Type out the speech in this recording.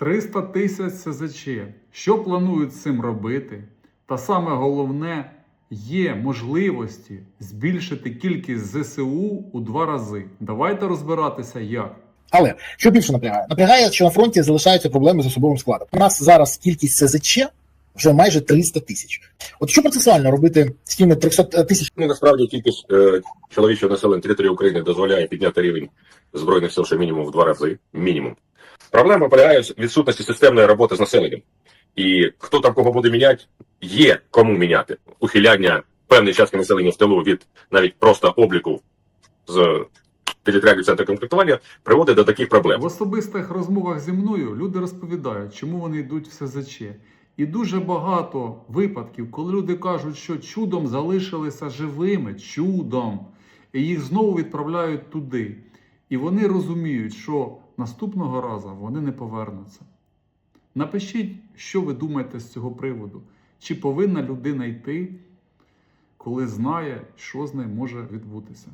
300 тисяч СЗЧ. Що планують з цим робити? Та саме головне, є можливості збільшити кількість ЗСУ у два рази. Давайте розбиратися як. Але що більше напрягає? Напрягає, що на фронті залишаються проблеми з особовим складом. У нас зараз кількість СЗЧ вже майже 300 тисяч. От що процесуально робити з тими 300 тисяч? Ну, насправді кількість е, чоловічого населення території України дозволяє підняти рівень збройних сил ще мінімум в два рази. Мінімум. Проблема полягає в відсутності системної роботи з населенням. І хто там кого буде міняти, є кому міняти. Ухиляння певної частки населення в тилу від навіть просто обліку з територіальних центрів комплектування приводить до таких проблем. В особистих розмовах зі мною люди розповідають, чому вони йдуть в СЗЧ. І дуже багато випадків, коли люди кажуть, що чудом залишилися живими, чудом, і їх знову відправляють туди. І вони розуміють, що наступного разу вони не повернуться. Напишіть, що ви думаєте з цього приводу. Чи повинна людина йти, коли знає, що з нею може відбутися.